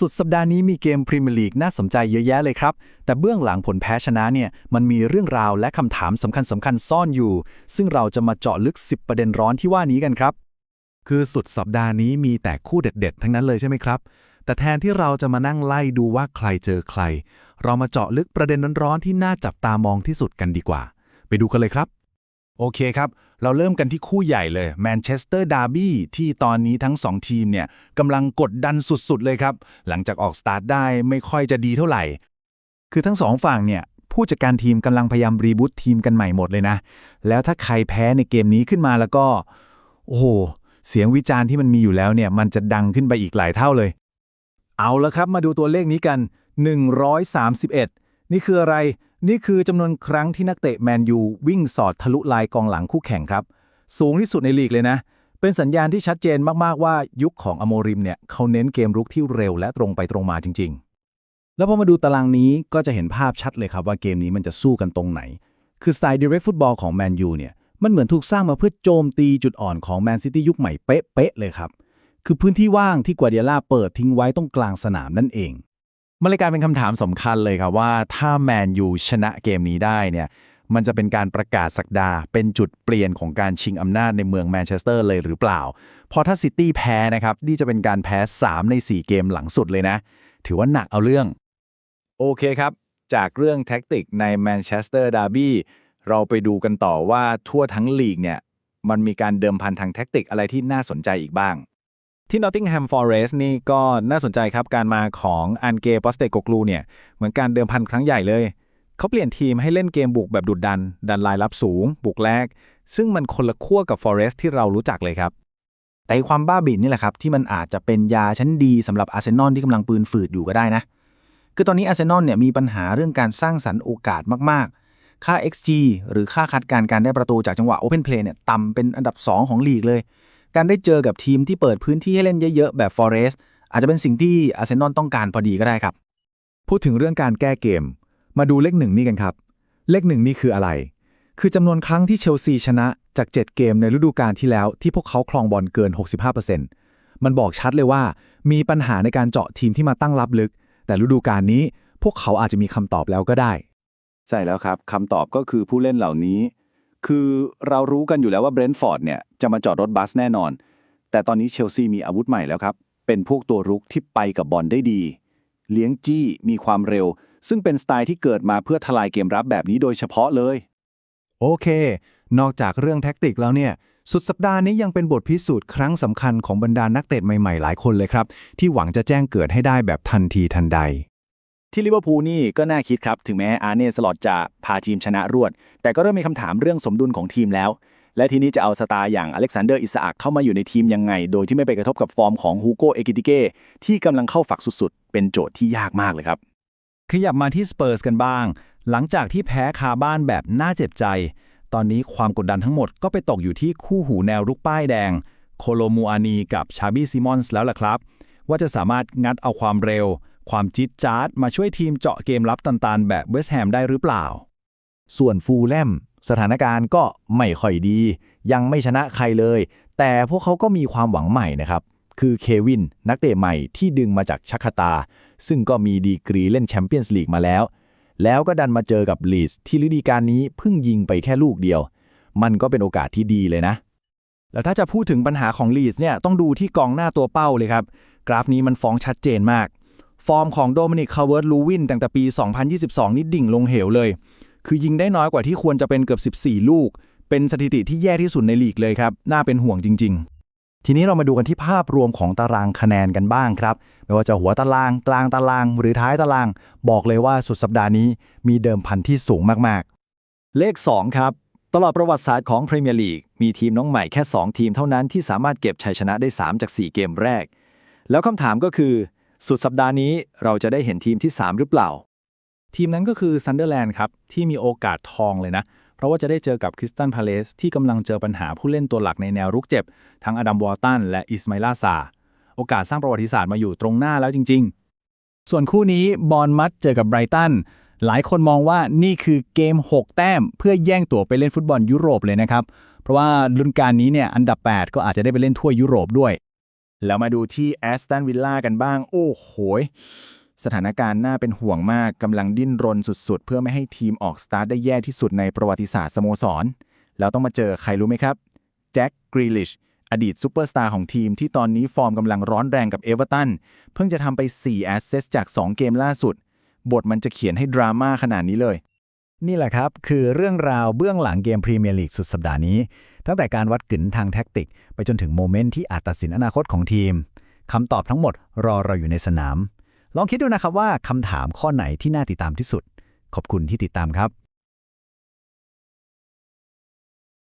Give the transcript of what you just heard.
สุดสัปดาห์นี้มีเกมพรีเมียร์ลีกน่าสนใจเยอะแยะเลยครับ แต่เบื้องหลังผลแพ้ชนะเนี่ย มันมีเรื่องราวและคำถามสำคัญสำคัญๆซ่อนอยู่ ซึ่งเราจะมาเจาะลึก 10 ประเด็นร้อนที่ว่านี้กันครับ คือสุดสัปดาห์นี้มีแต่คู่เด็ด ๆ ทั้งนั้นเลยใช่ไหมครับ แต่แทนที่เราจะมานั่งไล่ดูว่าใครเจอใคร เรามาเจาะลึกประเด็นร้อนๆที่น่าจับตามองที่สุดกันดีกว่า ไปดูกันเลยครับ โอเคครับ เราเริ่มกันที่คู่ใหญ่เลยแมนเชสเตอร์ดาร์บี้ที่ตอนนี้ทั้ง 2 ทีมเนี่ยกำลังกดดันสุดๆเลยครับ หลังจากออกสตาร์ทได้ไม่ค่อยจะดีเท่าไหร่ คือทั้งสองฝั่งเนี่ย ผู้จัดการทีมกำลังพยายามรีบูตทีมกันใหม่หมดเลยนะ แล้วถ้าใครแพ้ในเกมนี้ขึ้นมาแล้วก็ โอ้โห เสียงวิจารณ์ที่มันมีอยู่แล้วเนี่ย มันจะดังขึ้นไปอีกหลายเท่าเลย เอาละครับ มาดูตัวเลขนี้กัน 131 นี่คืออะไร นี่คือจำนวนครั้งที่นักเตะแมนยูวิ่งสอดทะลุลายกองหลังคู่แข่งครับ สูงที่สุดในลีกเลยนะ เป็นสัญญาณที่ชัดเจนมากๆว่ายุคของอโมริมเนี่ยเขาเน้นเกมรุกที่เร็วและตรงไปตรงมาจริง ๆ แล้วพอมาดูตารางนี้ก็จะเห็นภาพชัดเลยครับว่าเกมนี้มันจะสู้กันตรงไหน คือสไตล์ direct football ของแมนยูเนี่ยมันเหมือนถูกสร้างมาเพื่อโจมตีจุดอ่อนของแมนซิตี้ยุคใหม่เป๊ะๆเลยครับคือพื้นที่ว่างที่กวาเดียล่าเปิดทิ้งไว้ตรงกลางสนามนั่นเอง มันเลยกลายเป็นคำถามสำคัญเลยครับว่าถ้าแมนยูชนะเกมนี้ได้เนี่ยมันจะเป็นการประกาศสักดา เป็นจุดเปลี่ยนของการชิงอำนาจในเมืองแมนเชสเตอร์เลยหรือเปล่า เพราะถ้าซิตี้แพ้นะครับนี่จะเป็นการแพ้ 3 ใน 4 เกมหลังสุดเลยนะ ถือว่าหนักเอาเรื่อง โอเคครับ จากเรื่องแท็กติกในแมนเชสเตอร์ดาร์บี้เราไปดูกันต่อว่าทั่วทั้งลีกเนี่ยมันมีการเดิมพันทางแท็กติกอะไรที่น่าสนใจอีกบ้าง ที่ Nottingham Forest นี่ก็น่าสนใจครับการมาของอันเกปอสเตโกกลูเนี่ย เหมือนการเดิมพันครั้งใหญ่เลย เขาเปลี่ยนทีมให้เล่นเกมบุกแบบดุดดัน ดันลายรับสูง บุกแรก ซึ่งมันคนละขั้วกับ Forest ที่เรารู้จักเลยครับ แต่ความบ้าบิ่นนี่แหละครับ ที่มันอาจจะเป็นยาชั้นดีสำหรับอาร์เซนอลที่กำลังปืนฝืดอยู่ก็ได้นะ คือตอนนี้อาร์เซนอลเนี่ยมีปัญหาเรื่องการสร้างสรรค์โอกาสมากๆ ค่า XG หรือค่าคัดการการได้ประตูจากจังหวะ Open Play เนี่ยต่ำเป็นอันดับ 2 ของลีกเลย การได้เจอกับทีมที่เปิดพื้นที่ให้เล่นเยอะๆ แบบ Forest อาจจะเป็นสิ่งที่อาร์เซนอลต้องการพอดีก็ได้ครับ พูดถึงเรื่องการแก้เกม มาดูเลขหนึ่งนี่กันครับ เลขหนึ่งนี่คืออะไร คือจำนวนครั้งที่เชลซีชนะจาก 7 เกมในฤดูกาลที่แล้วที่พวกเขาครองบอลเกิน 65%มันบอกชัดเลยว่า มีปัญหาในการเจาะทีมที่มาตั้งรับลึก แต่ฤดูกาลนี้พวกเขาอาจจะมีคำตอบแล้วก็ได้ ใช่แล้วครับคำตอบก็คือผู้เล่นเหล่านี้ คือเรารู้กันอยู่แล้วว่าเบรนท์ฟอร์ดเนี่ยจะมาจอดรถบัสแน่นอน แต่ตอนนี้เชลซีมีอาวุธใหม่แล้วครับ เป็นพวกตัวรุกที่ไปกับบอลได้ดี เลี้ยงจี้มีความเร็ว ซึ่งเป็นสไตล์ที่เกิดมาเพื่อทลายเกมรับแบบนี้โดยเฉพาะเลย โอเค นอกจากเรื่องแท็กติกแล้วเนี่ย สุดสัปดาห์นี้ยังเป็นบทพิสูจน์ครั้งสำคัญของบรรดานักเตะใหม่ๆ หลายคนเลยครับ ที่หวังจะแจ้งเกิดให้ได้แบบทันทีทันใด ที่ลิเวอร์พูลนี่ก็น่าคิดครับ ถึงแม้อาร์เน่สลอตจะพาทีมชนะรวด แต่ก็เริ่มมีคำถามเรื่องสมดุลของทีมแล้ว และทีนี้จะเอาสตาร์อย่างอเล็กซานเดอร์อิสอักเข้ามาอยู่ในทีมยังไง โดยที่ไม่ไปกระทบกับฟอร์มของฮูโกเอกิติเก้ที่กำลังเข้าฝักสุดๆ เป็นโจทย์ที่ยากมากเลยครับ ขยับมาที่สเปอร์สกันบ้าง หลังจากที่แพ้คาบ้านแบบน่าเจ็บใจ ตอนนี้ความกดดันทั้งหมดก็ไปตกอยู่ที่คู่หูแนวรุกป้ายแดง โคโลมูอานีกับชาบี้ซิมอนส์แล้วล่ะครับ ว่าจะสามารถงัดเอาความเร็ว ความจิตจาร์ดมาช่วยทีมเจาะเกมรับตันๆ แบบเวสต์แฮมได้หรือเปล่า ส่วนฟูลแลมสถานการณ์ก็ไม่ค่อยดี ยังไม่ชนะใครเลย แต่พวกเขาก็มีความหวังใหม่นะครับ คือเควิน นักเตะใหม่ที่ดึงมาจากชักคาตา ซึ่งก็มีดีกรีเล่นแชมเปี้ยนส์ลีกมาแล้ว แล้วก็ดันมาเจอกับลีสที่ฤดูกาลนี้เพิ่งยิงไปแค่ลูกเดียว มันก็เป็นโอกาสที่ดีเลยนะ แล้วถ้าจะพูดถึงปัญหาของลีสเนี่ยต้องดูที่กองหน้าตัวเป้าเลยครับ กราฟนี้มันฟ้องชัดเจนมาก ฟอร์มของโดมินิกคาร์เวิร์ดลูวินตั้งแต่ปี 2022 นี่ดิ่งลงเหวเลย คือยิงได้น้อยกว่าที่ควรจะเป็นเกือบ 14 ลูก เป็นสถิติที่แย่ที่สุดในลีกเลยครับ น่าเป็นห่วงจริง ๆ ทีนี้เรามาดูกันที่ภาพรวมของตารางคะแนนกันบ้างครับ ไม่ว่าจะหัวตาราง กลางตาราง หรือท้ายตาราง บอกเลยว่าสุดสัปดาห์นี้มีเดิมพันที่สูงมากเลข 2 ครับ ตลอดประวัติศาสตร์ของพรีเมียร์ลีกมีทีมน้องใหม่แค่ 2 ทีมเท่านั้นที่สามารถเก็บชัยชนะได้ 3 จาก 4 เกมแรก แล้วคำถามก็คือ สุดสัปดาห์นี้เราจะได้เห็นทีมที่ 3 หรือเปล่า ทีมนั้นก็คือซันเดอร์แลนด์ครับ ที่มีโอกาสทองเลยนะ เพราะว่าจะได้เจอกับคริสตันพาเลสที่กำลังเจอปัญหาผู้เล่นตัวหลักในแนวรุกเจ็บ ทั้งอดัมวอลตันและอิสมาอิลาซาโอกาสสร้างประวัติศาสตร์มาอยู่ตรงหน้าแล้วจริง ๆ ส่วนคู่นี้บอลมัดเจอกับไบรตันหลายคนมองว่านี่คือเกม 6 แต้ม เพื่อแย่งตั๋วไปเล่นฟุตบอลยุโรปเลยนะครับ เพราะว่ารุ่นการนี้เนี่ยอันดับ 8 ก็อาจจะได้ไปเล่นทั่วยุโรปด้วย แล้วมาดูที่แอสตันวิลล่ากันบ้าง โอ้โหสถานการณ์น่าเป็นห่วงมากกำลังดิ้นรนสุดๆ เพื่อไม่ให้ทีมออกสตาร์ทได้แย่ที่สุดในประวัติศาสตร์สโมสร แล้วต้องมาเจอใครรู้ไหมครับแจ็คกรีลิชอดีตซูเปอร์สตาร์ของทีมที่ตอนนี้ฟอร์มกำลังร้อนแรงกับเอเวอร์ตัน เพิ่งจะทำไป 4 แอสเซสจาก 2 เกมล่าสุด บทมันจะเขียนให้ดราม่าขนาดนี้เลย นี่แหละครับ คือเรื่องราวเบื้องหลังเกมพรีเมียร์ลีกสุดสัปดาห์นี้ ตั้งแต่การวัดกึ๋นทางแท็กติก ไปจนถึงโมเมนต์ที่อาจตัดสินอนาคตของทีมคำตอบทั้งหมดรอเราอยู่ในสนาม ลองคิดดูนะครับว่าคำถามข้อไหนที่น่าติดตามที่สุด ขอบคุณที่ติดตามครับ